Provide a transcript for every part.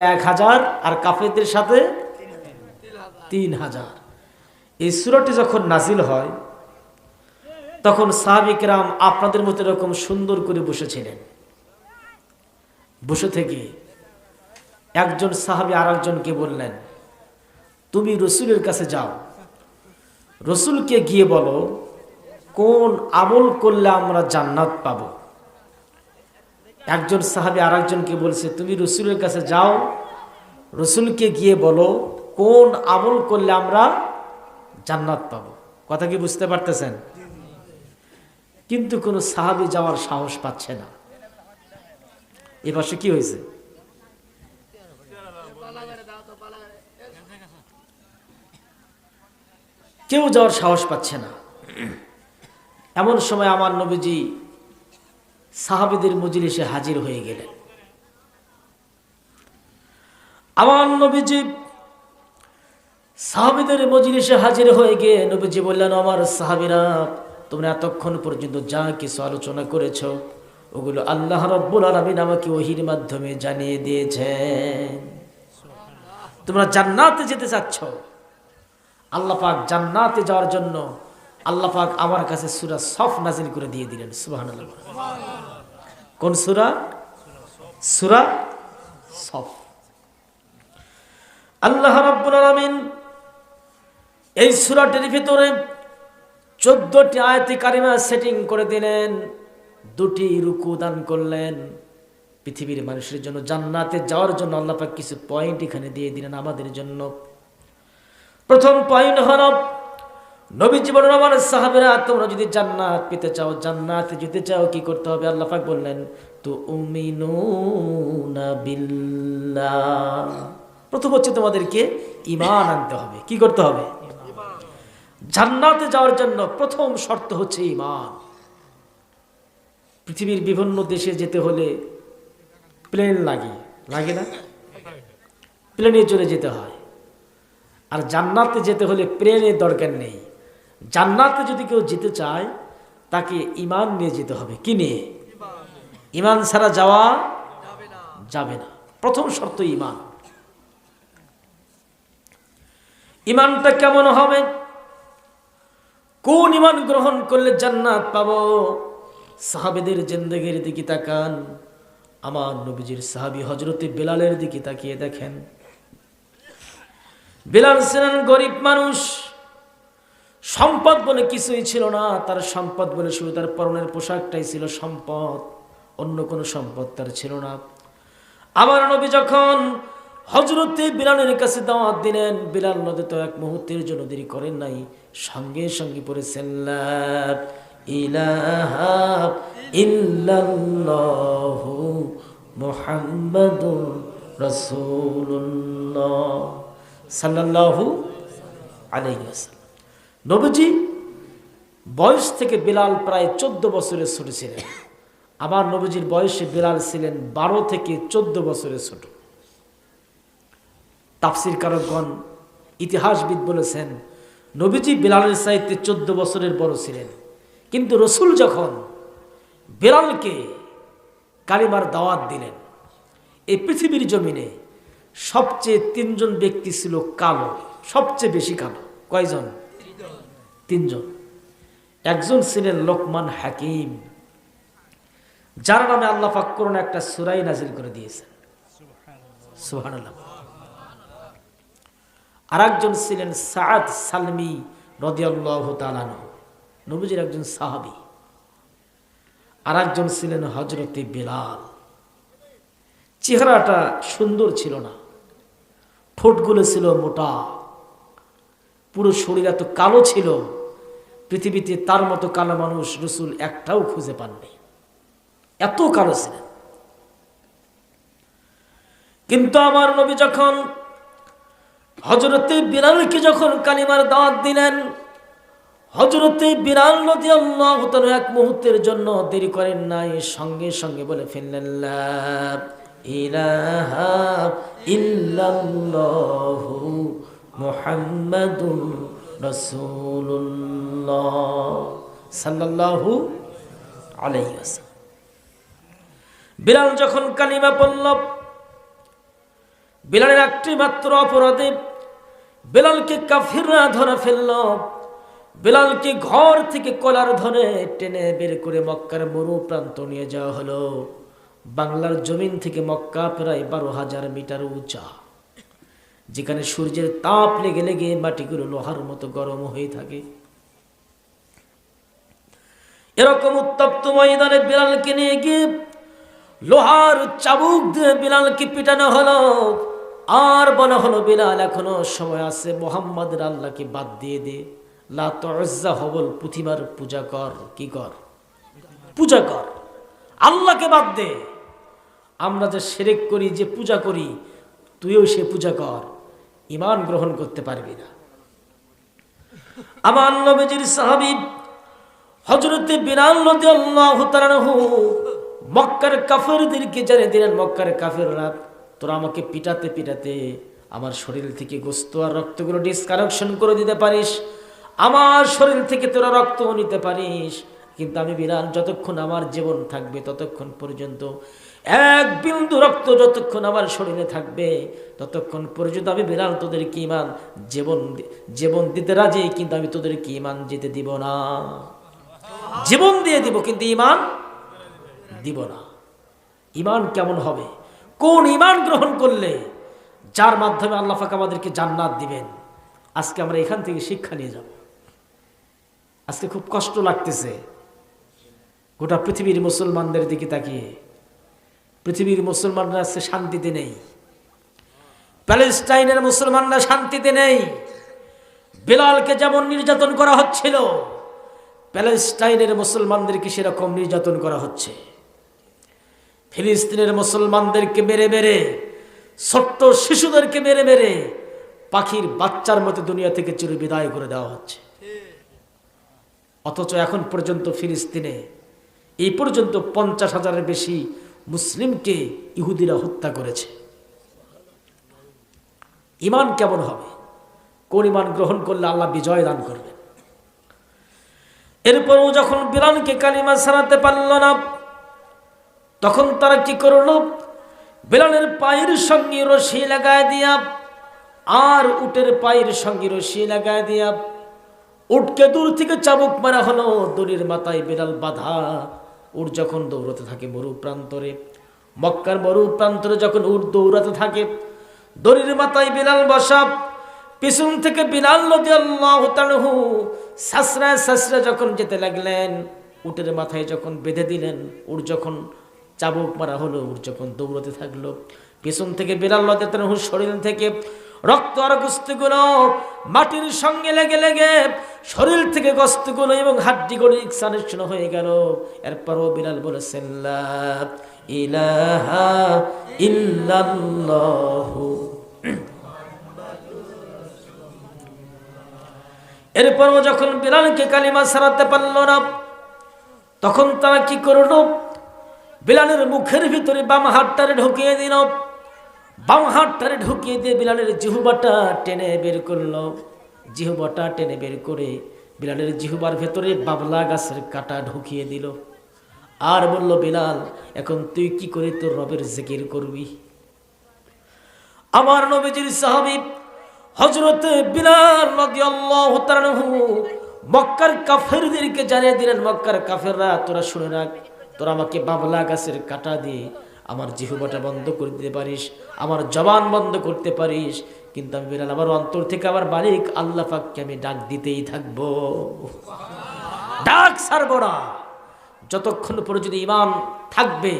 এক হাজার আর কাফেরদের সাথে তিন হাজার। এই সুরাটি যখন নাজিল হয়, তখন সাহাবিকরাম আপনাদের মতো এরকম সুন্দর করে বসেছিলেন। বসে থেকে একজন সাহাবি আর একজনকে বললেন, তুমি রসুলের কাছে যাও। রসুলকে গিয়ে বলো, কোন আমল করলে আমরা জান্নাত পাবো? একজন সাহাবি আর একজনকে বলছে, তুমি রসুলের কাছে যাও, রসুলকে গিয়ে বলো, কোন আমল করলে আমরা জান্নাত পাবো? কথা কি বুঝতে পারতেছেন? কিন্তু কোনো সাহাবি যাওয়ার সাহস পাচ্ছে না। এ পাশে কি হয়েছে? কেউ যাওয়ার সাহস পাচ্ছে না। এমন সময় আমার নবীজি সাহাবিদের মজলিসে হাজির হয়ে গেলেন। আমার নবীজি সাহাবিদের মজলিসে হাজির হয়ে গিয়ে নবীজি বললেন, আমার সাহাবিরা, তোমরা এতক্ষণ পর্যন্ত যা কিছু আলোচনা করেছ, ওগুলো আল্লাহ রব্বুল আলমিন আমাকে ওহির মাধ্যমে জানিয়ে দিয়েছেন। তোমরা জান্নাতে যেতে চাচ্ছ। আল্লাহ পাক জান্নাতে যাওয়ার জন্য আল্লাহ পাক আমার কাছে সুরা সফ নাজিল করে দিয়ে দিলেন সুবাহ কোন সুরা? সুরা সফ। আল্লাহ রাব্বুল আলামিন এই সুরাটির ভিতরে চোদ্দটি আয়াতি কারিমা সেটিং করে দিলেন, দুটি রুকু দান করলেন। পৃথিবীর মানুষের জন্য, জান্নাতে যাওয়ার জন্য আল্লাহ পাক কিছু পয়েন্ট এখানে দিয়ে দিলেন আমাদের জন্য। প্রথম পয়েন্ট হল নবী জীবন আমার সাহাবেরা, তোমরা যদি জান্নাত পেতে চাও, জান্নাতে যেতে চাও, কি করতে হবে? আল্লাহ পাক বললেন তো উমিনুনা প্রথম হচ্ছে তোমাদেরকে ইমান আনতে হবে। কি করতে হবে? জান্নাতে যাওয়ার জন্য প্রথম শর্ত হচ্ছে ইমান পৃথিবীর বিভিন্ন দেশে যেতে হলে প্লেন লাগে। লাগে না? প্লেনে চলে যেতে হয়। আর জান্নাতে যেতে হলে প্লেনের দরকার নেই। জান্নাতে যদি কেউ যেতে চায়, তাকে ইমান নিয়ে যেতে হবে। কি নিয়ে? ইমান ছাড়া যাওয়া যাবে না। প্রথম শর্ত ইমান ইমানটা কেমন হবে? কোন ইমান গ্রহণ করলে জান্নাত পাবো? সাহাবেদের জেন্দেগের দিকে তাকান। আমার নবীজির সাহাবি হজরতে বেলালের দিকে তাকিয়ে দেখেন। বেলাল ছিলেন গরিব মানুষ। সম্পদ বলে কিছুই ছিল না, তার সম্পদ বলে শুধু তার পরনের পোশাকটাই ছিল সম্পদ, অন্য কোনো সম্পদ তার ছিল না। আমার নবী যখন হজরতে বিলালের কাছে দাওয়াত দিলেন, বিলাল নদী তো এক মুহূর্তের জন্য দেরি করেন নাই, সঙ্গে সঙ্গে পড়েছেন ইল্লাল্লাহু মুহাম্মাদুর রাসূলুল্লাহ নবীজি বয়স থেকে বিলাল প্রায় চোদ্দ বছরের ছোট ছিলেন। আমার নবীজির বয়সে বিলাল ছিলেন বারো থেকে চোদ্দ বছরের ছোট। তাফসির কারকগণ ইতিহাসবিদ বলেছেন, নবীজি বিলালের সাহিত্যে চোদ্দ বছরের বড় ছিলেন। কিন্তু রসুল যখন বেলালকে কালিমার দাওয়াত দিলেন, এই পৃথিবীর জমিনে সবচেয়ে তিনজন ব্যক্তি ছিল কালো, সবচেয়ে বেশি কালো। কয়জন? তিনজন। একজন ছিলেন লোকমান হাকিম, যার নামে আল্লাহ করুন একটা সুরাই নাজিল করে সুবহানাল্লাহ। আর একজন ছিলেন সাদ সালমি নবীজির একজন সাহাবি। আর একজন ছিলেন হজরতে বেলাল। চেহারাটা সুন্দর ছিল না, ঠোঁটগুলো ছিল মোটা, পুরো শরীর এত কালো ছিল। পৃথিবীতে তার মতো কালো মানুষ রসুল একটাও খুঁজে পাননি। এত কালো ছিলেন। কিন্তু আমার নবী যখন হজরতে বিড়ালকে যখন কালিমার দাওয়াত দিলেন হজরতে বিড়াল নদী আল্লাহ এক মুহূর্তের জন্য দেরি করেন নাই, সঙ্গে সঙ্গে বলে ফেললেন ইলাহা ইল্লাল্লাহু মুহাম্মাদুর বিড়াল যখন কালিমা পড়ল, বিলালের একটি মাত্র অপরাধে বেলালকে কাফিররা ধরে ফেলল। বেলালকে ঘর থেকে কলার ধরে টেনে বের করে মক্কার মরু প্রান্ত নিয়ে যাওয়া হলো। বাংলার জমিন থেকে মক্কা প্রায় বারো হাজার মিটার উঁচা। যেখানে সূর্যের তাপ লেগে লেগে মাটিগুলো লোহার মতো গরম হয়ে থাকে। এরকম উত্তপ্ত ময়দানে বিড়ালকে নিয়ে গিয়ে লোহার চাবুক দিয়ে বিলালকে পিটানো হলো। আর বলা হলো, বিলাল, এখনও সময় আছে মোহাম্মদের আল্লাহকে বাদ দিয়ে দে। লা তজ্জা হবল, পুথিমার পূজা কর। কি কর? পূজা কর। আল্লাহকে বাদ দে। আমরা যে সেরেক করি, যে পূজা করি, তুইও সে পূজা কর। ইমান গ্রহণ করতে পারবি না। আমার নবীজির সাহাবী হজরতে বিরাল রাদিয়াল্লাহু তাআলা মক্কার কাফেরদেরকে জানিয়ে দিলেন, মক্কার কাফেররা, তোরা আমাকে পিটাতে পিটাতে আমার শরীর থেকে গোস্ত আর রক্তগুলো ডিসকানেকশন করে দিতে পারিস। আমার শরীর থেকে তোরা রক্ত নিতে পারিস। কিন্তু আমি বিড়াল যতক্ষণ আমার জীবন থাকবে ততক্ষণ পর্যন্ত এক বিন্দু রক্ত যতক্ষণ আমার শরীরে থাকবে, ততক্ষণ পর্যন্ত আমি বিড়াল তোদেরকে ইমান, জীবন জীবন দিতে রাজি, কিন্তু আমি তোদেরকে ইমান যেতে দিব না। জীবন দিয়ে দিব, কিন্তু ইমান দিব না। ইমান কেমন হবে? কোন ইমান গ্রহণ করলে যার মাধ্যমে আল্লাহ পাক আমাদেরকে জান্নাত দিবেন? আজকে আমরা এখান থেকে শিক্ষা নিয়ে যাব। আজকে খুব কষ্ট লাগতেছে। গোটা পৃথিবীর মুসলমানদের দিকে তাকিয়ে। পৃথিবীর মুসলমানরা আজকে শান্তিতে নেই। প্যালেস্টাইনের মুসলমানরা শান্তিতে নেই। বেলালকে যেমন নির্যাতন করা হচ্ছিল, প্যালেস্টাইনের মুসলমানদেরকে সেরকম নির্যাতন করা হচ্ছে। ফিলিস্তিনের মুসলমানদেরকে মেরে মেরে, ছোট্ট শিশুদেরকে মেরে মেরে পাখির বাচ্চার মতো দুনিয়া থেকে চির বিদায় করে দেওয়া হচ্ছে। অথচ এখন পর্যন্ত ফিলিস্তিনে, এই পর্যন্ত পঞ্চাশ হাজারের বেশি মুসলিমকে ইহুদিরা হত্যা করেছে। ইমান কেমন হবে? কোন ইমান গ্রহণ করলে আল্লাহ বিজয় দান করবেন? এরপরও যখন বিলালকে কালিমা সারাতে পারল না, তখন তারা কি করল? বেলালের পায়ের সঙ্গে রশি লাগায় দিয়া, আর উটের পায়ের সঙ্গে রশি লাগায় দিয়া, উটকে দূর থেকে চাবুক মারা হলো, দড়ির মাথায় বিড়াল বাধা। উট যখন দৌড়াতে থাকে মরু প্রান্তরে, মক্কার মরু প্রান্তরে যখন উট দৌড়াতে থাকে, দড়ির মাথায় বেলাল বসা, পিছন থেকে বিলাল রাদিয়াল্লাহু তাআলাহু সাসরা সাসরা যখন যেতে লাগলেন, উটের মাথায় যখন বেঁধে দিলেন, উট যখন চাবুক মারা হলো, উট যখন দৌড়াতে থাকল, পিছন থেকে বিলাল রাদিয়াল্লাহু শরীর থেকে রক্ত আর গোস্তগুলো মাটির সঙ্গে লেগে লেগে শরীর থেকে গোস্তগুলো এবং হাড্ডি হাড্ডিগুলো ইকসানেশন হয়ে গেল। এরপরও বিলাল বলেছেন ইলাহা ইল্লাল্লাহু। এরপরও যখন বিলালকে কালিমা সারাতে পারল না, তখন তারা কি করল? বিলালের মুখের ভিতরে বাম হাতটারে ঢুকিয়ে দিল। বাম হাতটারে ঢুকিয়ে দিয়ে বিলালের জিহুবাটা টেনে বের করল। জিহুবাটা টেনে বের করে বিলালের জিহুবার ভেতরে বাবলা গাছের কাটা ঢুকিয়ে দিল। আর বলল, বিলাল, এখন তুই কি করে তোর রবের জিকির করবি? আমার নবীজির সাহাবী হযরত বিলাল মক্কার কাফেরদেরকে জানিয়ে দিলেন, মক্কার কাফেররা, তোরা শুনে রাখ, তোরা আমাকে বাবলা গাছের কাটা দিয়ে আমার জিহুবাটা বন্ধ করে দিতে পারিস, আমার জবান বন্ধ করতে পারিস, কিন্তু আমি বিলাল আমার অন্তর থেকে আমার মালিক আল্লাহ পাককে আমি ডাক দিতেই থাকব। ডাক ছাড়বো না। যতক্ষণ পর্যন্ত ইমান থাকবে,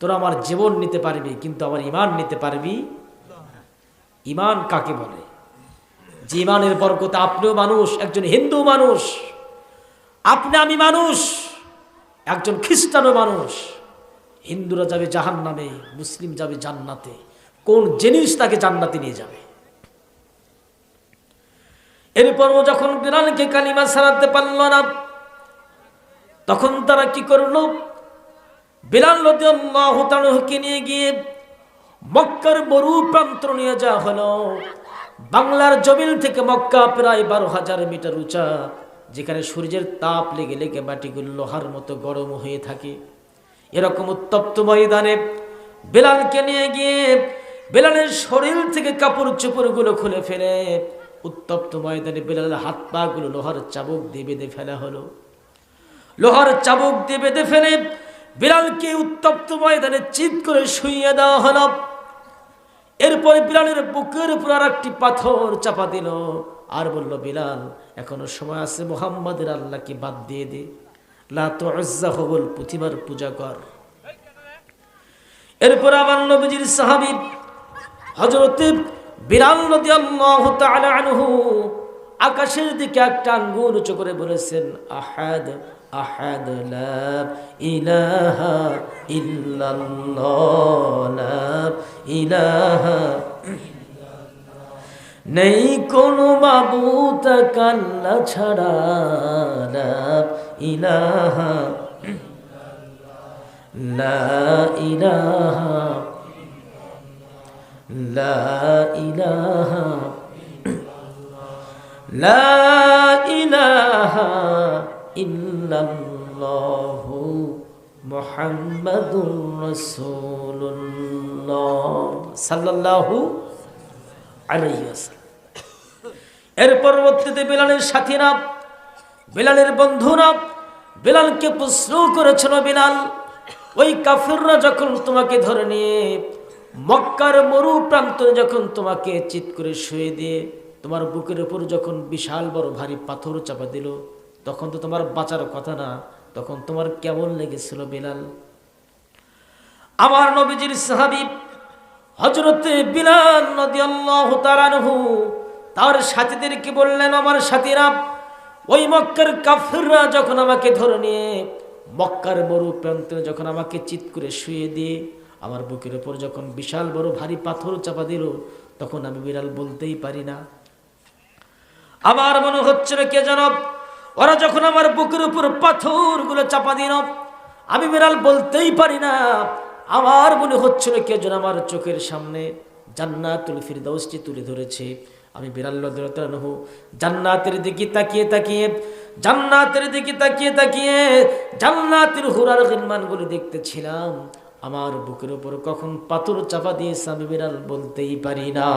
তোরা আমার জীবন নিতে পারবি, কিন্তু আমার ইমান নিতে পারবি ইমান কাকে বলে? যে ইমানের বরকতে আপনিও মানুষ, একজন হিন্দু মানুষ, আপনি আমি মানুষ, একজন খ্রিস্টানও মানুষ হিন্দুরা যাবে জাহান নামে মুসলিম যাবে জান্নাতে। কোন জিনিস তাকে জান্নাতে নিয়ে যাবে? এরপরও যখন বিড়ালকে কালিমা সারাতে পারল না, তখন তারা কি করল? তাআলাকে নিয়ে গিয়ে মক্কার মরু প্রান্ত নিয়ে যাওয়া হলো। বাংলার জমিন থেকে মক্কা প্রায় বারো হাজার মিটার উঁচা, যেখানে সূর্যের তাপ লেগে লেগে মাটিগুলো লোহার মতো গরম হয়ে থাকে। এরকম উত্তপ্ত ময়দানে বেলালকে নিয়ে গিয়ে বেলালের শরীর থেকে কাপড় চোপড়গুলো খুলে ফেলে। উত্তপ্ত ময়দানে বেলালের হাত পা গুলো লোহার চাবুক দিয়ে বেঁধে ফেলা হলো। লোহার চাবুক দিয়ে বেঁধে ফেলে বিড়ালকে উত্তপ্ত ময়দানে চিৎ করে শুইয়ে দেওয়া হলো। এরপরে বিলালের বুকের উপর আর একটি পাথর চাপা দিল। আর বলল, বিলাল, এখনও সময় আছে মোহাম্মদের আল্লাহকে বাদ দিয়ে দে। লাজ্জা হবল পূজা কর। এরপর আমার নবীজির সাহাবি হজরতে আনহু আকাশের দিকে একটা আঙ্গুল উঁচু করে বলেছেন, আহাদ আহাদ ইলাহা ইল্লাল্লাহ ইলাহা নেই কোনো মাবুত কাল্লা ছাড়া ইলাহা লা ইলাহা লা ইলাহা লা ইলাহা ইল্লাল্লাহু মুহাম্মাদুর রাসূলুল্লাহ সাল্লাল্লাহু এর পরবর্তীতে বেলালের সাথীরা, বেলালের বন্ধুরা বেলালকে প্রশ্ন করেছিল, বেলাল, ওই কাফিররা যখন তোমাকে ধরে নিয়ে মক্কার মরু প্রান্তরে যখন তোমাকে চিৎ করে শুয়ে দিয়ে তোমার বুকের উপর যখন বিশাল বড় ভারী পাথর চাপা দিল, তখন তো তোমার বাঁচার কথা না, তখন তোমার কেমন লেগেছিল বেলাল? আমার নবীজির সাহাবি হজরতে বিলাল নদী আল্লাহ তারানহু তার সাথীদেরকে বললেন, আমার সাথীরা, ওই মক্কার কাফিররা যখন আমাকে ধরে নিয়ে মক্কার মরু প্রান্তে যখন আমাকে চিৎ করে শুয়ে দিয়ে আমার বুকের উপর যখন বিশাল বড় ভারী পাথর চাপা দিল, তখন আমি বিড়াল বলতেই পারি না। আমার মনে হচ্ছে না কে জানো ওরা যখন আমার বুকের উপর পাথরগুলো চাপা দিল, আমি বিড়াল বলতেই পারি না। আমার মনে হচ্ছিল কেউ যেন আমার চোখের সামনে জান্নাতুল ফিরদাউসটি তুলে ধরেছে। আমি বিড়াল নহু জান্নাতের দিকে তাকিয়ে তাকিয়ে, জান্নাতের দিকে তাকিয়ে তাকিয়ে জান্নাতের হুরার বলে দেখতেছিলাম। আমার বুকের ওপর কখন পাথর চাপা দিয়েছে আমি বিড়াল বলতেই পারি না।